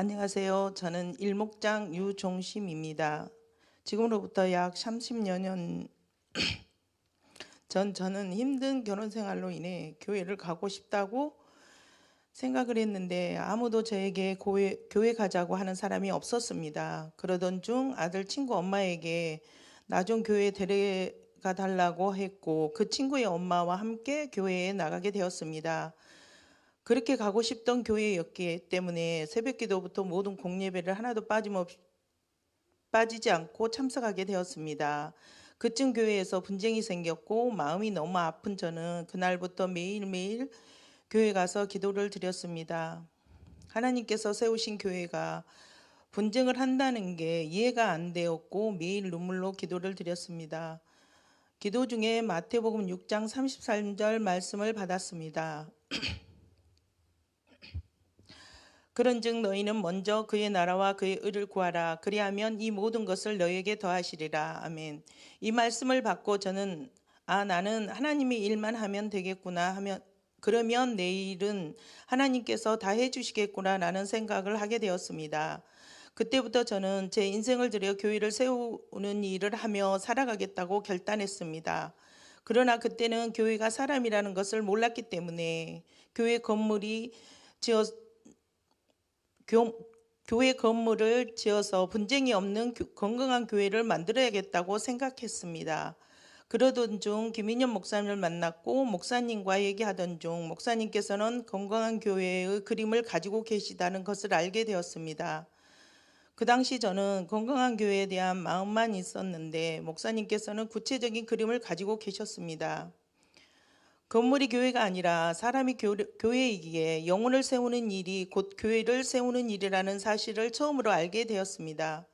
안녕하세요. 저는 일목장 유종심입니다. 지금으로부터 약 30여 년 전 저는 힘든 결혼 생활로 인해 교회를 가고 싶다고 생각을 했는데 아무도 저에게 교회, 교회 가자고 하는 사람이 없었습니다. 그러던 중 아들 친구 엄마에게 나 좀 교회 데려가 달라고 했고 그 친구의 엄마와 함께 교회에 나가게 되었습니다. 그렇게 가고 싶던 교회였기 때문에 새벽 기도부터 모든 공예배를 하나도 빠짐없이 빠지지 않고 참석하게 되었습니다. 그쯤 교회에서 분쟁이 생겼고 마음이 너무 아픈 저는 그날부터 매일매일 교회 가서 기도를 드렸습니다. 하나님께서 세우신 교회가 분쟁을 한다는 게 이해가 안 되었고 매일 눈물로 기도를 드렸습니다. 기도 중에 마태복음 6장 33절 말씀을 받았습니다. 그런즉 너희는 먼저 그의 나라와 그의 의를 구하라 그리하면 이 모든 것을 너희에게 더하시리라 아멘. 이 말씀을 받고 저는 아 나는 하나님의 일만 하면 되겠구나 하면 그러면 내일은 하나님께서 다 해주시겠구나 라는 생각을 하게 되었습니다. 그때부터 저는 제 인생을 들여 교회를 세우는 일을 하며 살아가겠다고 결단했습니다. 그러나 그때는 교회가 사람이라는 것을 몰랐기 때문에 교회 건물이 지어 교, 교회 건물을 지어서 분쟁이 없는 교- 건강한 교회를 만들어야겠다고 생각했습니다. 그러던 중 김인현 목사님을 만났고 목사님과 얘기하던 중 목사님께서는 건강한 교회의 그림을 가지고 계시다는 것을 알게 되었습니다. 그 당시 저는 건강한 교회에 대한 마음만 있었는데 목사님께서는 구체적인 그림을 가지고 계셨습니다. 건물이 교회가 아니라 사람이 교, 교회이기에 영혼을 세우는 일이 곧 교회를 세우는 일이라는 사실을 처음으로 알게 되었습니다.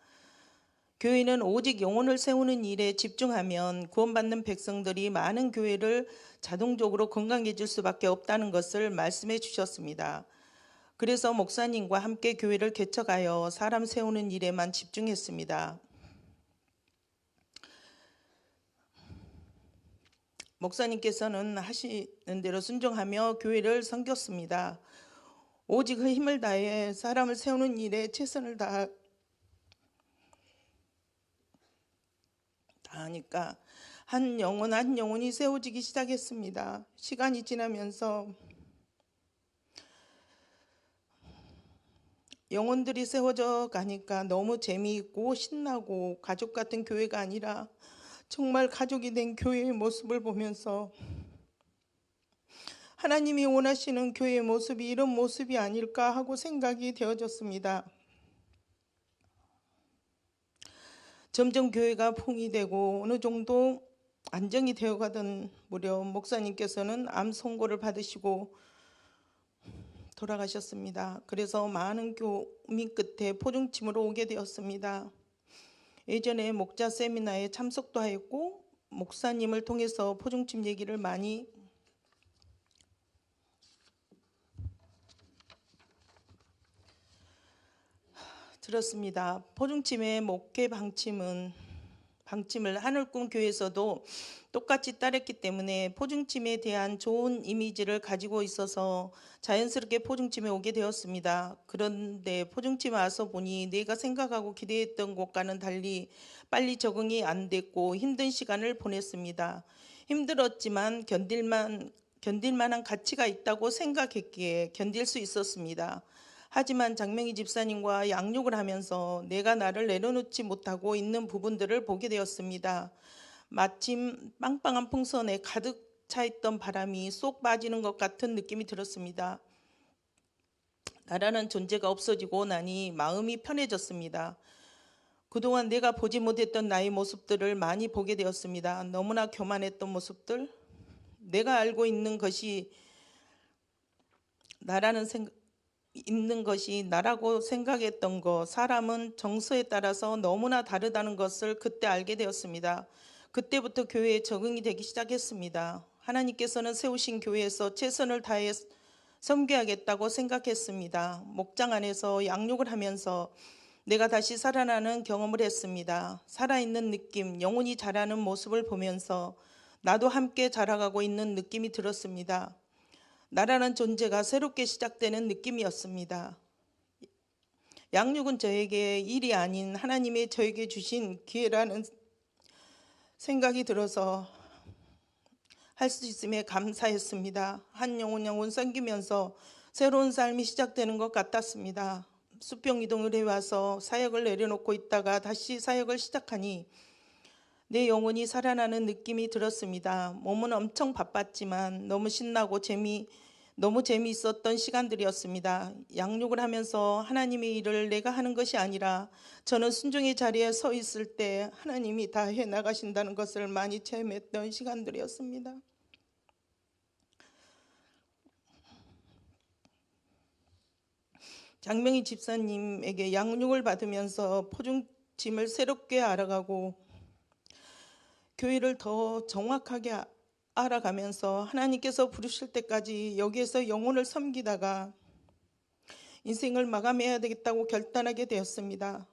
교회는 오직 영혼을 세우는 일에 집중하면 구원받는 백성들이 많은 교회를 자동적으로 건강해질 수밖에 없다는 것을 말씀해 주셨습니다. 그래서 목사님과 함께 교회를 개척하여 사람 세우는 일에만 집중했습니다. 목사님께서는 하시는 대로 순종하며 교회를 섬겼습니다. 오직 그 힘을 다해 사람을 세우는 일에 최선을 다 다하니까 한 영혼 한 영혼이 세워지기 시작했습니다. 시간이 지나면서 영혼들이 세워져 가니까 너무 재미있고 신나고 가족 같은 교회가 아니라 정말 가족이 된 교회의 모습을 보면서 하나님이 원하시는 교회의 모습이 이런 모습이 아닐까 하고 생각이 되어졌습니다. 점점 교회가 풍이 되고 어느 정도 안정이 되어 가던 무렵 목사님께서는 암 선고를 받으시고 돌아가셨습니다. 그래서 많은 고민 끝에 포중침으로 오게 되었습니다. 예전에 목자 세미나에 참석도 하였고 목사님을 통해서 포중침 얘기를 많이 들었습니다. 포중침의 목회 방침은 방침을 하늘꿈 교회에서도 똑같이 따랐기 때문에 포중침에 대한 좋은 이미지를 가지고 있어서 자연스럽게 포중침에 오게 되었습니다. 그런데 포중침에 와서 보니 내가 생각하고 기대했던 것과는 달리 빨리 적응이 안 됐고 힘든 시간을 보냈습니다. 힘들었지만 견딜만 견딜 만한 가치가 있다고 생각했기에 견딜 수 있었습니다. 하지만 장명희 집사님과 양육을 하면서 내가 나를 내려놓지 못하고 있는 부분들을 보게 되었습니다. 마침 빵빵한 풍선에 가득 차 있던 바람이 쏙 빠지는 것 같은 느낌이 들었습니다. 나라는 존재가 없어지고 나니 마음이 편해졌습니다. 그동안 내가 보지 못했던 나의 모습들을 많이 보게 되었습니다. 너무나 교만했던 모습들, 내가 알고 있는 것이 나라는 생각, 있는 것이 나라고 생각했던 것, 사람은 정서에 따라서 너무나 다르다는 것을 그때 알게 되었습니다. 그때부터 교회에 적응이 되기 시작했습니다. 하나님께서는 세우신 교회에서 최선을 다해 섬겨야겠다고 생각했습니다. 목장 안에서 양육을 하면서 내가 다시 살아나는 경험을 했습니다. 살아있는 느낌, 영혼이 자라는 모습을 보면서 나도 함께 자라가고 있는 느낌이 들었습니다. 나라는 존재가 새롭게 시작되는 느낌이었습니다. 양육은 저에게 일이 아닌 하나님의 저에게 주신 기회라는 생각이 들어서 할 수 있음에 감사했습니다. 한 영혼 영혼 섬기면서 새로운 삶이 시작되는 것 같았습니다. 수평 이동을 해와서 사역을 내려놓고 있다가 다시 사역을 시작하니 내 영혼이 살아나는 느낌이 들었습니다. 몸은 엄청 바빴지만 너무 신나고 재미 너무 재미있었던 시간들이었습니다. 양육을 하면서 하나님의 일을 내가 하는 것이 아니라 저는 순종의 자리에 서 있을 때 하나님이 다 해 나가신다는 것을 많이 체험했던 시간들이었습니다. 장명희 집사님에게 양육을 받으면서 포중짐을 새롭게 알아가고 교회를 더 정확하게 아- 알아가면서 하나님께서 부르실 때까지 여기에서 영혼을 섬기다가 인생을 마감해야 되겠다고 결단하게 되었습니다.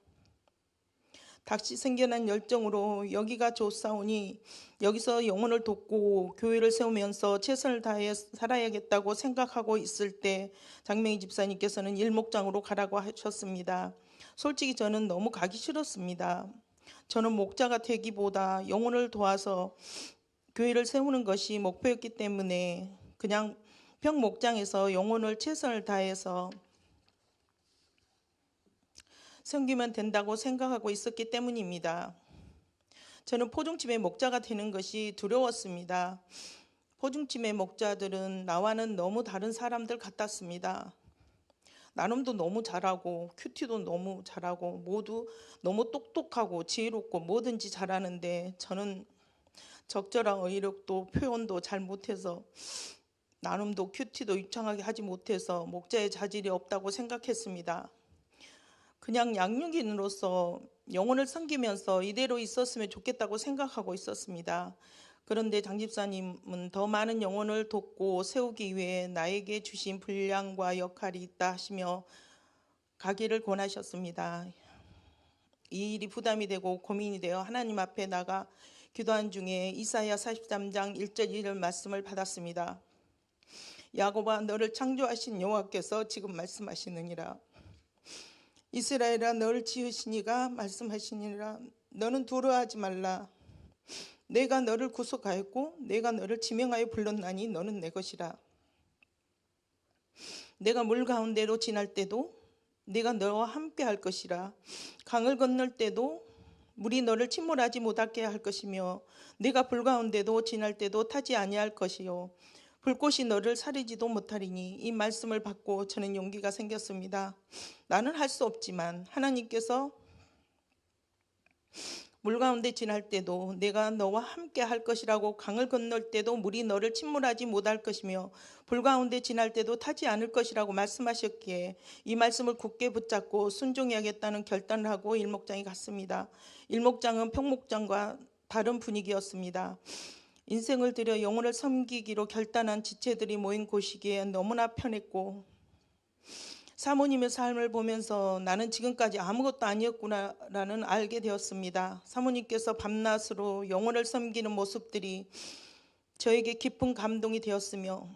다시 생겨난 열정으로 여기가 좋사오니 여기서 영혼을 돕고 교회를 세우면서 최선을 다해 살아야겠다고 생각하고 있을 때 장명희 집사님께서는 일목장으로 가라고 하셨습니다. 솔직히 저는 너무 가기 싫었습니다. 저는 목자가 되기보다 영혼을 도와서 교회를 세우는 것이 목표였기 때문에 그냥 평 목장에서 영혼을 최선을 다해서 섬기면 된다고 생각하고 있었기 때문입니다. 저는 포중집의 목자가 되는 것이 두려웠습니다. 포중집의 목자들은 나와는 너무 다른 사람들 같았습니다. 나눔도 너무 잘하고 큐티도 너무 잘하고 모두 너무 똑똑하고 지혜롭고 뭐든지 잘하는데 저는 적절한 어휘력도 표현도 잘 못해서 나눔도 큐티도 유창하게 하지 못해서 목자의 자질이 없다고 생각했습니다. 그냥 양육인으로서 영혼을 섬기면서 이대로 있었으면 좋겠다고 생각하고 있었습니다. 그런데 장 집사님은 더 많은 영혼을 돕고 세우기 위해 나에게 주신 분량과 역할이 있다 하시며 가기를 권하셨습니다. 이 일이 부담이 되고 고민이 되어 하나님 앞에 나가 기도한 중에 이사야 43장 1절 1절 말씀을 받았습니다. 야곱아 너를 창조하신 여호와께서 지금 말씀하시느니라. 이스라엘아 너를 지으시니가 말씀하시니라. 너는 두려워하지 말라. 내가 너를 구속하였고 내가 너를 지명하여 불렀나니 너는 내 것이라. 내가 물 가운데로 지날 때도 내가 너와 함께 할 것이라. 강을 건널 때도 물이 너를 침몰하지 못하게 할 것이며 내가 불 가운데도 지날 때도 타지 아니할 것이요 불꽃이 너를 사리지도 못하리니 이 말씀을 받고 저는 용기가 생겼습니다. 나는 할 수 없지만 하나님께서 물 가운데 지날 때도 내가 너와 함께 할 것이라고 강을 건널 때도 물이 너를 침몰하지 못할 것이며 불 가운데 지날 때도 타지 않을 것이라고 말씀하셨기에 이 말씀을 굳게 붙잡고 순종해야겠다는 결단을 하고 일목장에 갔습니다. 일목장은 평목장과 다른 분위기였습니다. 인생을 들여 영혼을 섬기기로 결단한 지체들이 모인 곳이기에 너무나 편했고 사모님의 삶을 보면서 나는 지금까지 아무것도 아니었구나라는 알게 되었습니다. 사모님께서 밤낮으로 영혼을 섬기는 모습들이 저에게 깊은 감동이 되었으며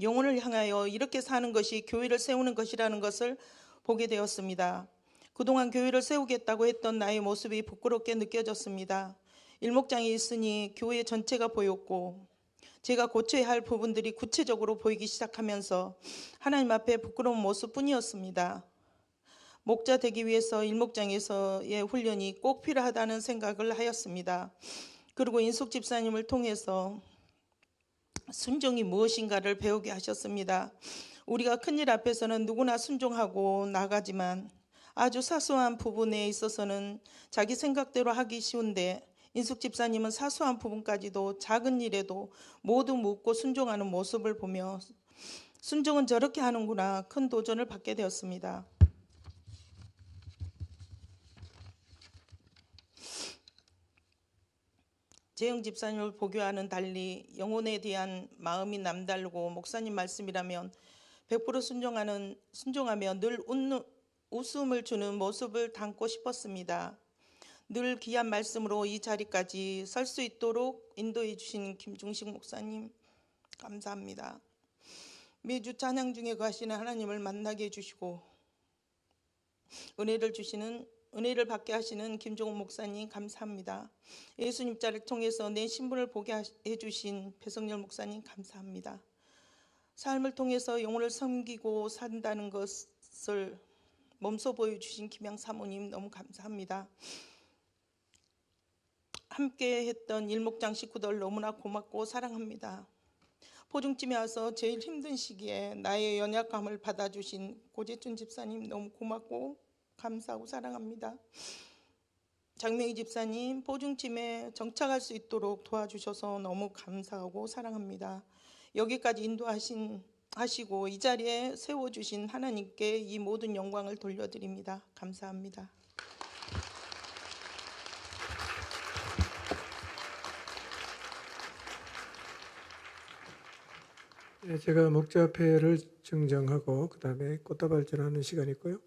영혼을 향하여 이렇게 사는 것이 교회를 세우는 것이라는 것을 보게 되었습니다. 그동안 교회를 세우겠다고 했던 나의 모습이 부끄럽게 느껴졌습니다. 일목장에 있으니 교회 전체가 보였고 제가 고쳐야 할 부분들이 구체적으로 보이기 시작하면서 하나님 앞에 부끄러운 모습뿐이었습니다. 목자 되기 위해서 일목장에서의 훈련이 꼭 필요하다는 생각을 하였습니다. 그리고 인숙 집사님을 통해서 순종이 무엇인가를 배우게 하셨습니다. 우리가 큰일 앞에서는 누구나 순종하고 나가지만 아주 사소한 부분에 있어서는 자기 생각대로 하기 쉬운데 인숙 집사님은 사소한 부분까지도 작은 일에도 모두 묻고 순종하는 모습을 보며 순종은 저렇게 하는구나 큰 도전을 받게 되었습니다. 재영 집사님을 보교하는 달리 영혼에 대한 마음이 남다르고 목사님 말씀이라면 100% 순종하는 순종하며 늘 웃는, 웃음을 주는 모습을 담고 싶었습니다. 늘 귀한 말씀으로 이 자리까지 설 수 있도록 인도해 주신 김중식 목사님 감사합니다. 매주 찬양 중에 가시는 하나님을 만나게 해주시고 은혜를 주시는 은혜를 받게 하시는 김종훈 목사님 감사합니다. 예수님 자를 통해서 내 신분을 보게 하- 해주신 배성열 목사님 감사합니다. 삶을 통해서 영혼을 섬기고 산다는 것을 몸소 보여주신 김양 사모님 너무 감사합니다. 함께 했던 일목장 식구들 너무나 고맙고 사랑합니다. 포중찜에 와서 제일 힘든 시기에 나의 연약함을 받아주신 고재춘 집사님 너무 고맙고 감사하고 사랑합니다. 장명희 집사님 포중찜에 정착할 수 있도록 도와주셔서 너무 감사하고 사랑합니다. 여기까지 인도하신 하시고 이 자리에 세워주신 하나님께 이 모든 영광을 돌려드립니다. 감사합니다. 예, 제가 목자패를 증정하고 그 다음에 꽃다발 전하는 시간이 있고요.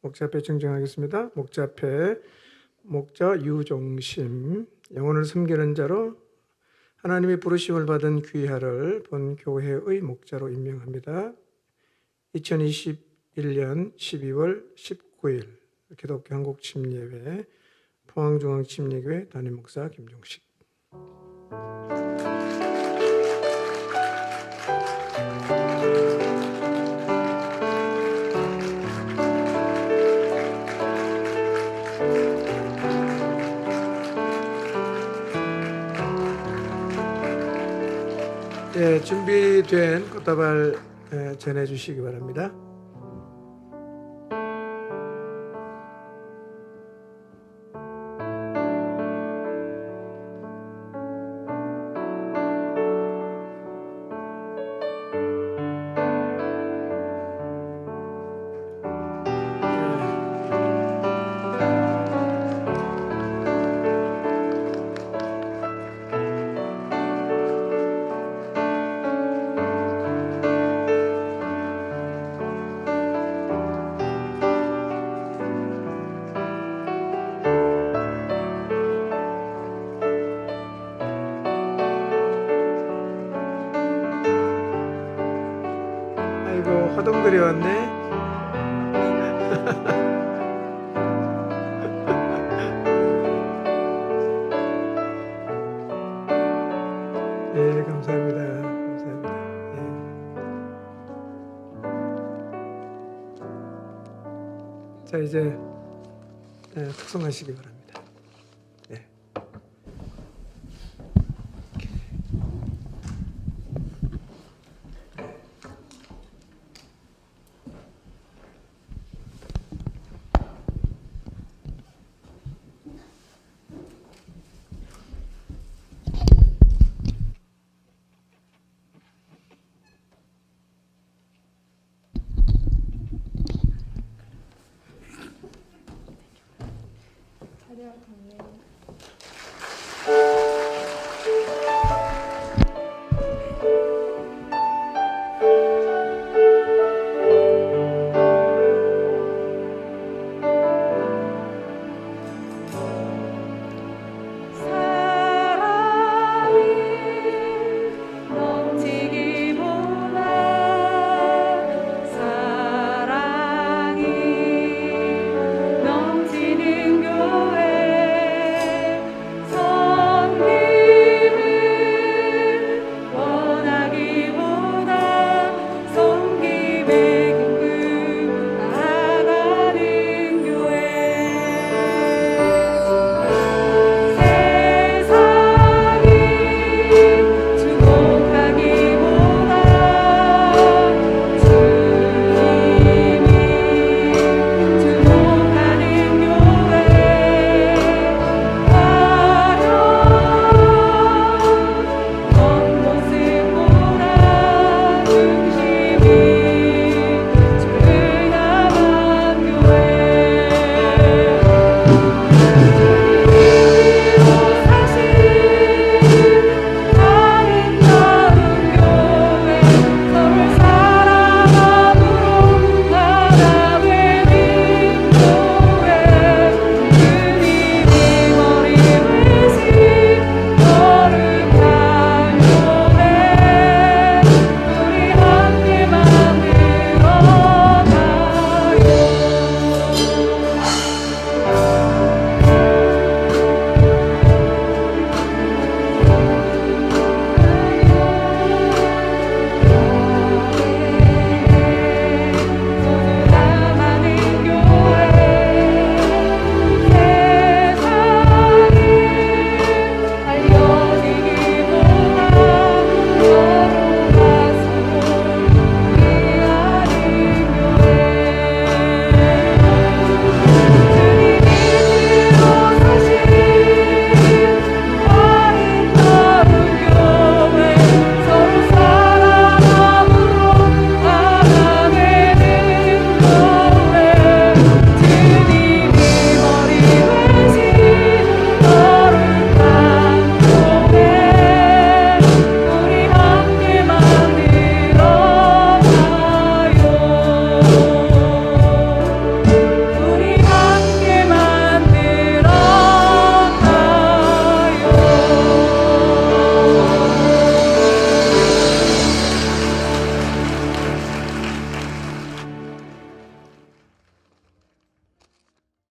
목자패 증정하겠습니다. 목자패 목자 유종심 영혼을 섬기는 자로 하나님의 부르심을 받은 귀하를 본 교회의 목자로 임명합니다. 2021년 12월 19일 기독교 한국 침례회 포항중앙 침례교회 담임 목사 김종식. 예, 준비된 꽃다발 예, 전해 주시기 바랍니다. 자 이제 예, 특송하시기 바랍니다. 예. 차려 경례